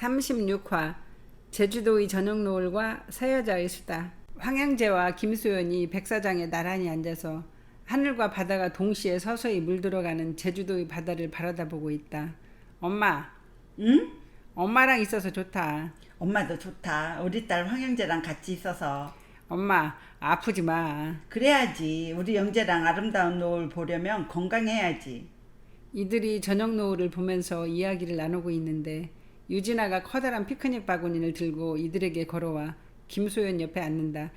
36화 제주도의 저녁 노을과 새 여자의 수다 황양재와 김수연이 백사장에 나란히 앉아서 하늘과 바다가 동시에 서서히 물들어가는 제주도의 바다를 바라다 보고 있다. 엄마, 응? 엄마랑 있어서 좋다. 엄마도 좋다. 우리 딸 황영재랑 같이 있어서. 엄마, 아프지 마. 그래야지. 우리 영재랑 아름다운 노을 보려면 건강해야지. 이들이 저녁 노을을 보면서 이야기를 나누고 있는데 유진아가 커다란 피크닉 바구니를 들고 이들에게 걸어와 김소연 옆에 앉는다.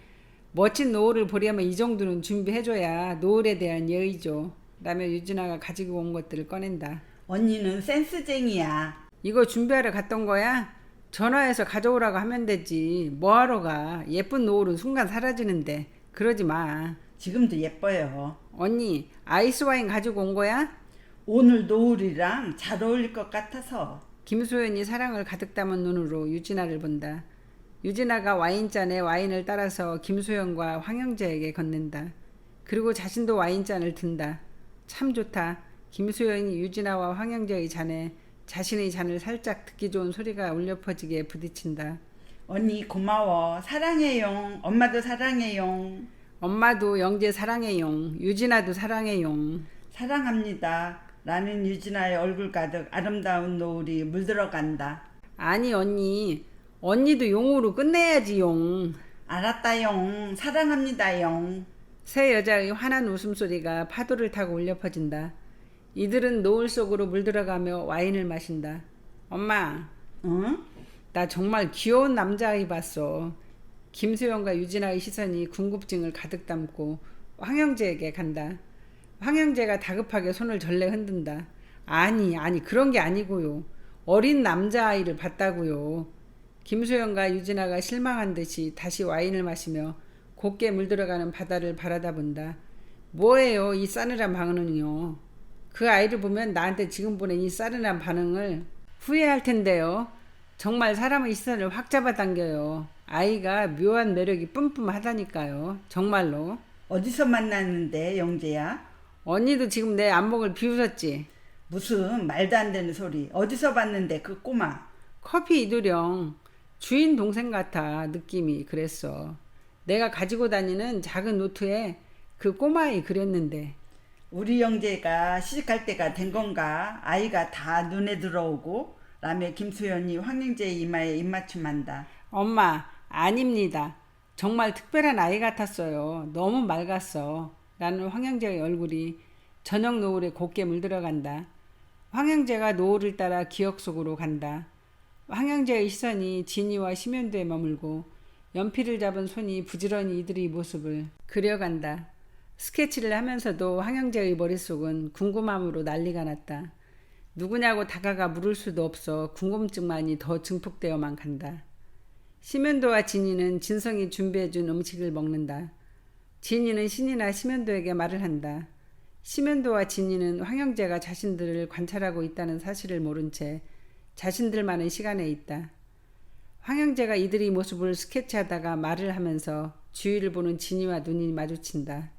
멋진 노을을 보려면 이 정도는 준비해줘야 노을에 대한 예의죠. 라며 유진아가 가지고 온 것들을 꺼낸다. 언니는 센스쟁이야. 이거 준비하러 갔던 거야? 전화해서 가져오라고 하면 되지. 뭐하러 가? 예쁜 노을은 순간 사라지는데. 그러지 마. 지금도 예뻐요. 언니, 아이스 와인 가지고 온 거야? 오늘 노을이랑 잘 어울릴 것 같아서. 김소연이 사랑을 가득 담은 눈으로 유진아를 본다. 유진아가 와인잔에 와인을 따라서 김소연과 황영재에게 건넨다. 그리고 자신도 와인잔을 든다. 참 좋다. 김소연이 유진아와 황영재의 잔에 자신의 잔을 살짝 듣기 좋은 소리가 울려 퍼지게 부딪힌다. 언니 고마워. 사랑해용. 엄마도 사랑해용. 엄마도 영재 사랑해용. 유진아도 사랑해용. 사랑합니다. 라는 유진아의 얼굴 가득 아름다운 노을이 물들어간다. 아니 언니. 언니도 용으로 끝내야지 용. 알았다용. 사랑합니다용. 새 여자의 환한 웃음소리가 파도를 타고 울려 퍼진다. 이들은 노을 속으로 물들어가며 와인을 마신다. 엄마, 응? 나 정말 귀여운 남자아이 봤어. 김수영과 유진아의 시선이 궁금증을 가득 담고 황영재에게 간다. 황영재가 다급하게 손을 절레 흔든다. 아니, 아니, 그런 게 아니고요. 어린 남자아이를 봤다고요. 김수영과 유진아가 실망한 듯이 다시 와인을 마시며 곱게 물들어가는 바다를 바라다 본다. 뭐예요, 이 싸늘한 반응은요? 그 아이를 보면 나한테 지금 보낸 이 싸늘한 반응을 후회할 텐데요. 정말 사람의 시선을 확 잡아당겨요. 아이가 묘한 매력이 뿜뿜하다니까요. 정말로. 어디서 만났는데 영재야? 언니도 지금 내 안목을 비웃었지. 무슨 말도 안 되는 소리. 어디서 봤는데 그 꼬마. 커피 이도령 주인 동생 같아 느낌이 그랬어. 내가 가지고 다니는 작은 노트에 그 꼬마이 그렸는데 우리 영재가 시집갈 때가 된 건가? 아이가 다 눈에 들어오고 라며 김수연이 황영재의 이마에 입맞춤한다. 엄마 아닙니다. 정말 특별한 아이 같았어요. 너무 맑았어. 라는 황영재의 얼굴이 저녁 노을에 곱게 물들어간다. 황영재가 노을을 따라 기억 속으로 간다. 황영재의 시선이 진이와 심연도에 머물고 연필을 잡은 손이 부지런히 이들의 모습을 그려간다. 스케치를 하면서도 황영재의 머릿속은 궁금함으로 난리가 났다. 누구냐고 다가가 물을 수도 없어 궁금증만이 더 증폭되어만 간다. 심연도와 진이는 진성이 준비해준 음식을 먹는다. 진이는 신이나 심연도에게 말을 한다. 심연도와 진이는 황영재가 자신들을 관찰하고 있다는 사실을 모른 채 자신들만의 시간에 있다. 황영재가 이들의 모습을 스케치하다가 말을 하면서 주위를 보는 진이와 눈이 마주친다.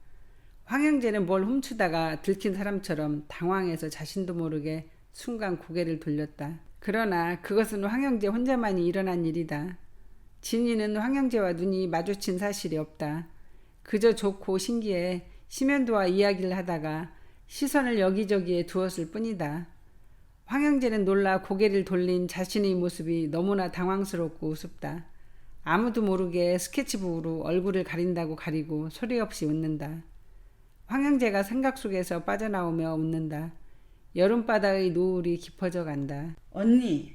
황영재는 뭘 훔치다가 들킨 사람처럼 당황해서 자신도 모르게 순간 고개를 돌렸다. 그러나 그것은 황영재 혼자만이 일어난 일이다. 진이는 황영재와 눈이 마주친 사실이 없다. 그저 좋고 신기해 심연도와 이야기를 하다가 시선을 여기저기에 두었을 뿐이다. 황영재는 놀라 고개를 돌린 자신의 모습이 너무나 당황스럽고 우습다. 아무도 모르게 스케치북으로 얼굴을 가린다고 가리고 소리 없이 웃는다. 황영재가 생각 속에서 빠져나오며 웃는다. 여름바다의 노을이 깊어져 간다. 언니,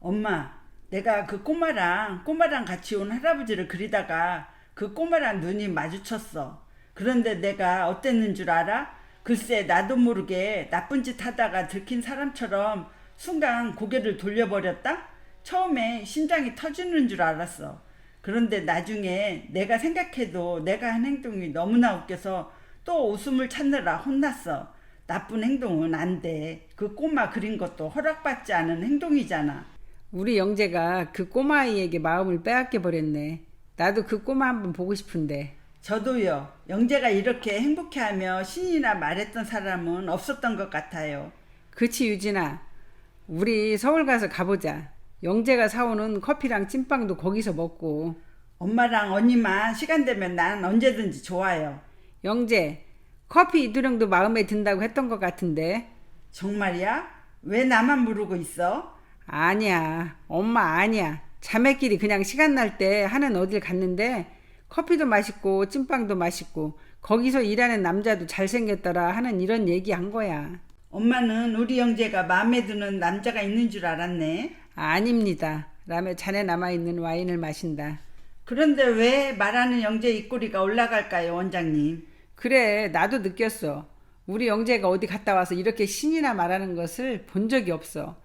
엄마, 내가 그 꼬마랑 꼬마랑 같이 온 할아버지를 그리다가 그 꼬마랑 눈이 마주쳤어. 그런데 내가 어땠는 줄 알아? 글쎄 나도 모르게 나쁜 짓 하다가 들킨 사람처럼 순간 고개를 돌려버렸다? 처음에 심장이 터지는 줄 알았어. 그런데 나중에 내가 생각해도 내가 한 행동이 너무나 웃겨서 또 웃음을 찾느라 혼났어. 나쁜 행동은 안 돼. 그 꼬마 그린 것도 허락받지 않은 행동이잖아. 우리 영재가 그 꼬마아이에게 마음을 빼앗겨 버렸네. 나도 그 꼬마 한번 보고 싶은데. 저도요. 영재가 이렇게 행복해하며 신이나 말했던 사람은 없었던 것 같아요. 그치 유진아. 우리 서울 가서 가보자. 영재가 사오는 커피랑 찐빵도 거기서 먹고. 엄마랑 언니만 시간 되면 난 언제든지 좋아요. 영재, 커피 이두령도 마음에 든다고 했던 것 같은데. 정말이야? 왜 나만 모르고 있어? 아니야. 엄마 아니야. 자매끼리 그냥 시간 날 때 하는 어딜 갔는데 커피도 맛있고 찐빵도 맛있고 거기서 일하는 남자도 잘생겼더라 하는 이런 얘기 한 거야. 엄마는 우리 형제가 마음에 드는 남자가 있는 줄 알았네. 아닙니다. 라며 잔에 남아있는 와인을 마신다. 그런데 왜 말하는 영재 입꼬리가 올라갈까요, 원장님? 그래, 나도 느꼈어. 우리 영재가 어디 갔다 와서 이렇게 신이나 말하는 것을 본 적이 없어.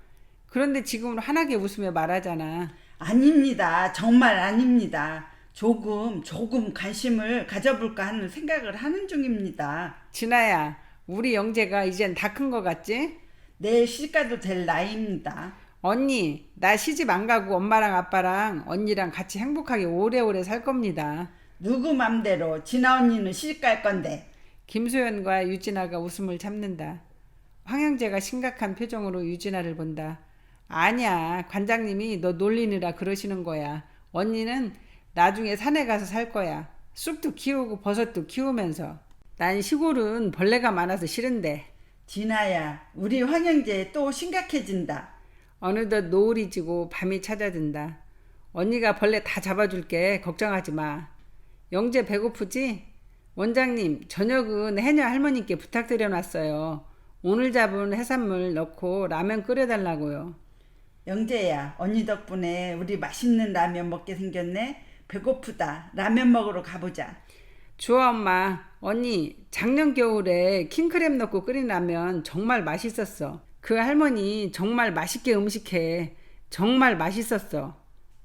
그런데 지금은 환하게 웃으며 말하잖아. 아닙니다. 정말 아닙니다. 조금, 조금 관심을 가져볼까 하는 생각을 하는 중입니다. 진아야, 우리 영재가 이젠 다 큰 거 같지? 내 시가도 될 나이입니다. 언니, 나 시집 안 가고 엄마랑 아빠랑 언니랑 같이 행복하게 오래오래 살 겁니다. 누구 맘대로 진아 언니는 시집 갈 건데. 김소연과 유진아가 웃음을 참는다. 황영재가 심각한 표정으로 유진아를 본다. 아니야, 관장님이 너 놀리느라 그러시는 거야. 언니는 나중에 산에 가서 살 거야. 쑥도 키우고 버섯도 키우면서. 난 시골은 벌레가 많아서 싫은데. 진아야, 우리 황영재 또 심각해진다. 어느덧 노을이 지고 밤이 찾아든다. 언니가 벌레 다 잡아줄게. 걱정하지 마. 영재 배고프지? 원장님, 저녁은 해녀 할머니께 부탁드려 놨어요. 오늘 잡은 해산물 넣고 라면 끓여달라고요. 영재야, 언니 덕분에 우리 맛있는 라면 먹게 생겼네. 배고프다. 라면 먹으러 가보자. 좋아, 엄마. 언니, 작년 겨울에 킹크랩 넣고 끓인 라면 정말 맛있었어. 그 할머니 정말 맛있게 음식해. 정말 맛있었어.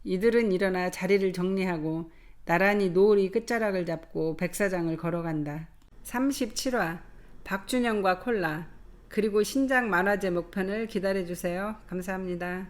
이들은 일어나 자리를 정리하고 나란히 노을이 끝자락을 잡고 백사장을 걸어간다. 37화 박준영과 콜라 그리고 신작 만화 제목편을 기다려주세요. 감사합니다.